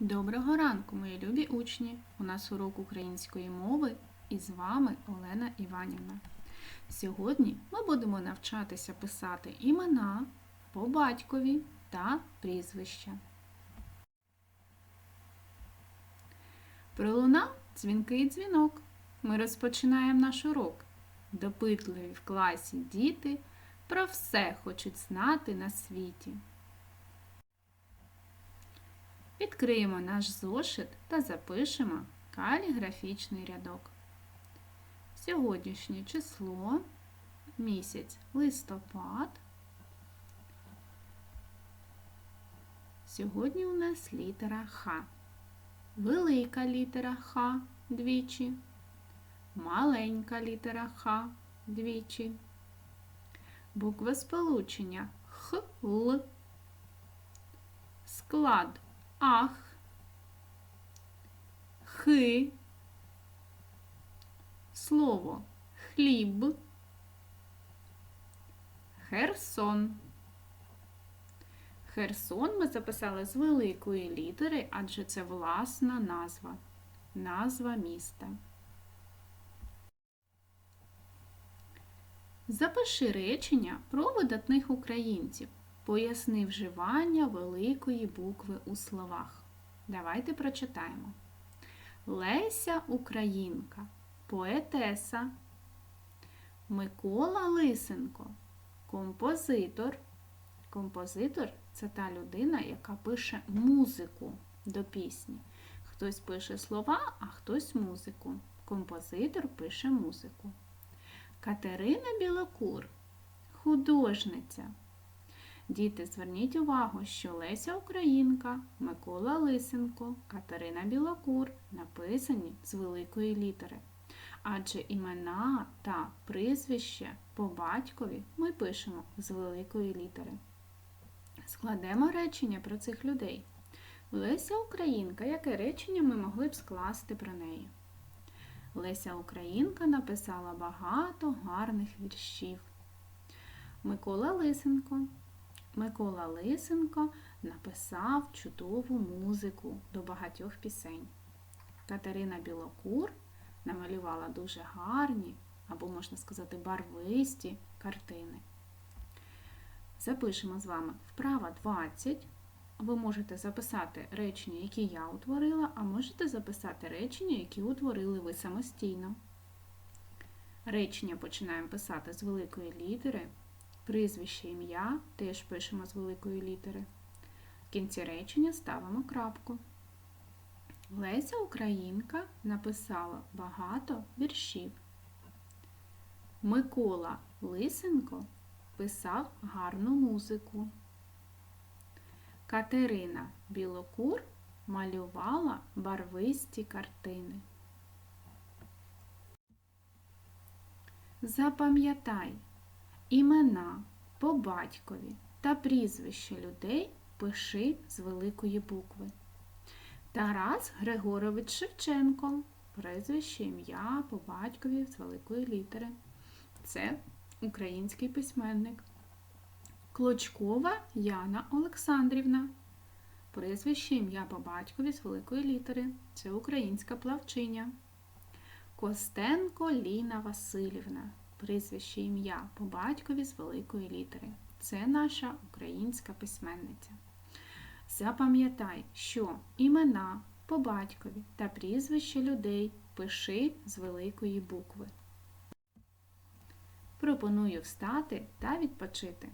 Доброго ранку, мої любі учні! У нас урок української мови і з вами Олена Іванівна. Сьогодні ми будемо навчатися писати імена по батькові та прізвища. Пролунав дзвінкий дзвінок. Ми розпочинаємо наш урок. Допитливі в класі діти про все хочуть знати на світі. Відкриємо наш зошит та запишемо каліграфічний рядок. Сьогоднішнє число, місяць листопад. Сьогодні у нас літера Х. Велика літера Х двічі, маленька літера Х двічі. Буква сполучення Х, Л. Склад ах, хи, слово хліб, Херсон. Херсон ми записали з великої літери, адже це власна назва, назва міста. Запиши речення про видатних українців. Поясни вживання великої букви у словах. Давайте прочитаємо. Леся Українка, поетеса, Микола Лисенко, композитор. Композитор це та людина, яка пише музику до пісні. Хтось пише слова, а хтось музику. Композитор пише музику. Катерина Білокур, художниця. Діти, зверніть увагу, що Леся Українка, Микола Лисенко, Катерина Білокур написані з великої літери. Адже імена та прізвище по батькові ми пишемо з великої літери. Складемо речення про цих людей. Леся Українка, яке речення ми могли б скласти про неї? Леся Українка написала багато гарних віршів. Микола Лисенко Микола Лисенко написав чудову музику до багатьох пісень. Катерина Білокур намалювала дуже гарні, або, можна сказати, барвисті картини. Запишемо з вами вправа 20. Ви можете записати речення, які я утворила, а можете записати речення, які утворили ви самостійно. Речення починаємо писати з великої літери. Прізвище ім'я теж пишемо з великої літери. В кінці речення ставимо крапку. Леся Українка написала багато віршів. Микола Лисенко писав гарну музику. Катерина Білокур малювала барвисті картини. Запам'ятай, імена по батькові та прізвище людей пиши з великої букви. Тарас Григорович Шевченко. Прізвище ім'я по батькові з великої літери. Це український письменник. Клочкова Яна Олександрівна. Прізвище ім'я по батькові з великої літери. Це українська плавчиня. Костенко Ліна Васильівна. Прізвище ім'я по батькові з великої літери. Це наша українська письменниця. Запам'ятай, що імена по батькові та прізвище людей пиши з великої букви. Пропоную встати та відпочити.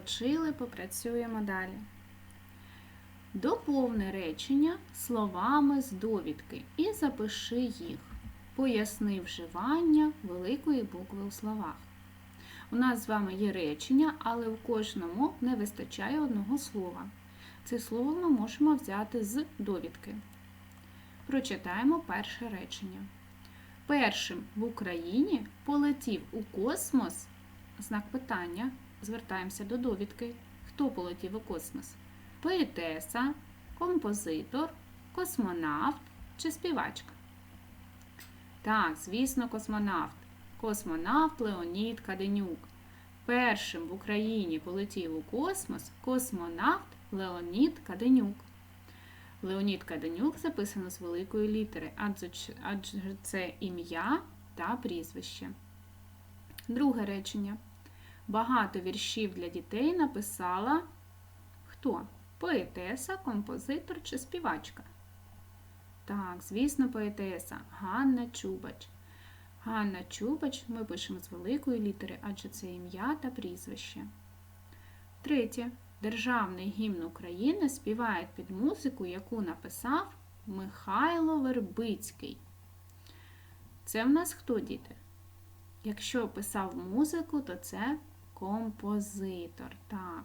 Відпочили, попрацюємо далі. Доповни речення словами з довідки і запиши їх. Поясни вживання великої букви у словах. У нас з вами є речення, але в кожному не вистачає одного слова. Це слово ми можемо взяти з довідки. Прочитаємо перше речення. Першим в Україні полетів у космос знак питання. Звертаємося до довідки. Хто полетів у космос? Поетеса, композитор, космонавт чи співачка? Так, звісно, космонавт. Космонавт Леонід Каденюк. Першим в Україні полетів у космос космонавт Леонід Каденюк. Леонід Каденюк записано з великої літери, адже це ім'я та прізвище. Друге речення. Багато віршів для дітей написала хто? Поетеса, композитор чи співачка? Так, звісно, поетеса Ганна Чубач. Ганна Чубач ми пишемо з великої літери, адже це ім'я та прізвище. Третє. Державний гімн України співають під музику, яку написав Михайло Вербицький. Це в нас хто діти? Якщо писав музику, то це композитор. Так.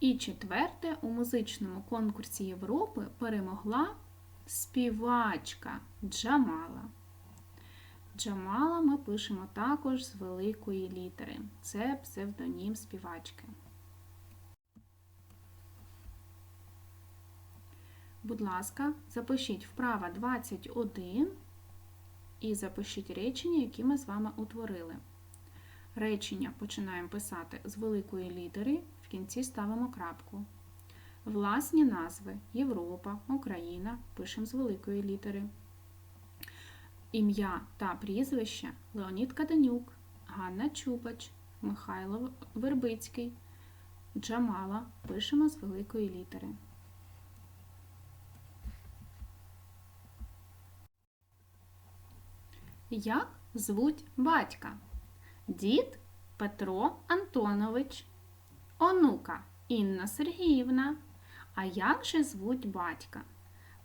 І четверте, у музичному конкурсі Європи перемогла співачка Джамала. Джамала ми пишемо також з великої літери. Це псевдонім співачки. Будь ласка, запишіть вправа 21 і запишіть речення, які ми з вами утворили. Речення починаємо писати з великої літери, в кінці ставимо крапку. Власні назви Європа, Україна пишемо з великої літери. Ім'я та прізвище Леонід Каденюк, Ганна Чупач, Михайло Вербицький, Джамала пишемо з великої літери. Як звуть батька? Дід Петро Антонович, онука Інна Сергіївна. А як же звуть батька?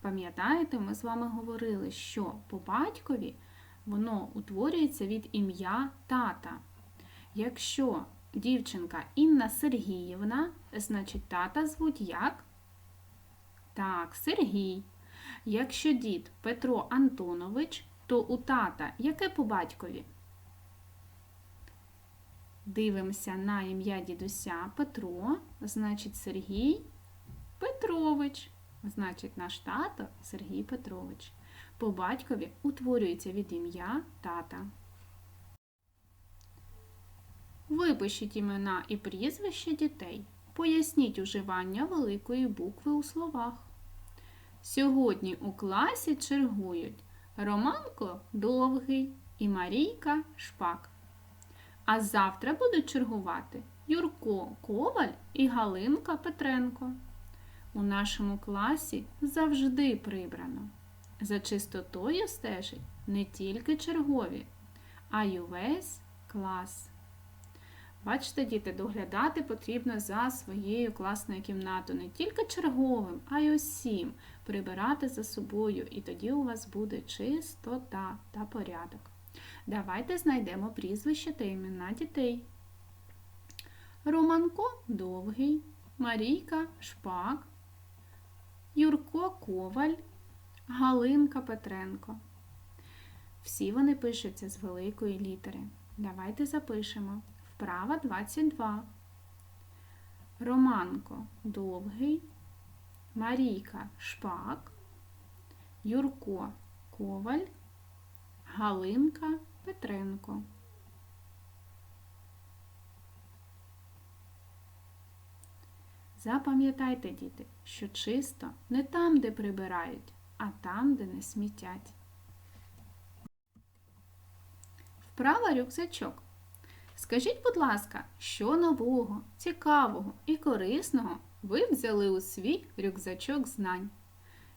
Пам'ятаєте, ми з вами говорили, що по батькові воно утворюється від ім'я тата. Якщо дівчинка Інна Сергіївна, значить тата звуть як? Так, Сергій. Якщо дід Петро Антонович, то у тата яке по батькові? Дивимося на ім'я дідуся Петро, значить Сергій Петрович. Значить, наш тато Сергій Петрович. По батькові утворюється від ім'я тата. Випишіть імена і прізвища дітей. Поясніть уживання великої букви у словах. Сьогодні у класі чергують Романко довгий і Марійка шпак. А завтра будуть чергувати Юрко Коваль і Галинка Петренко. У нашому класі завжди прибрано. За чистотою стежить не тільки чергові, а й увесь клас. Бачите, діти, доглядати потрібно за своєю класною кімнатою. Не тільки черговим, а й усім прибирати за собою, і тоді у вас буде чистота та порядок. Давайте знайдемо прізвище та імена дітей. Романко довгий, Марійка Шпак, Юрко Коваль, Галинка Петренко. Всі вони пишуться з великої літери. Давайте запишемо. Вправа 22. Романко довгий, Марійка Шпак, Юрко Коваль, Галинка Петренко. Запам'ятайте, діти, що чисто не там, де прибирають, а там, де не смітять. Вправа рюкзачок. Скажіть, будь ласка, що нового, цікавого і корисного ви взяли у свій рюкзачок знань?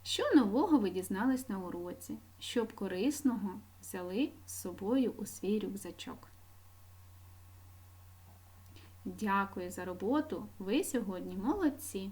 Що нового ви дізнались на уроці, щоб корисного взяли з собою у свій рюкзачок? Дякую за роботу. Ви сьогодні молодці!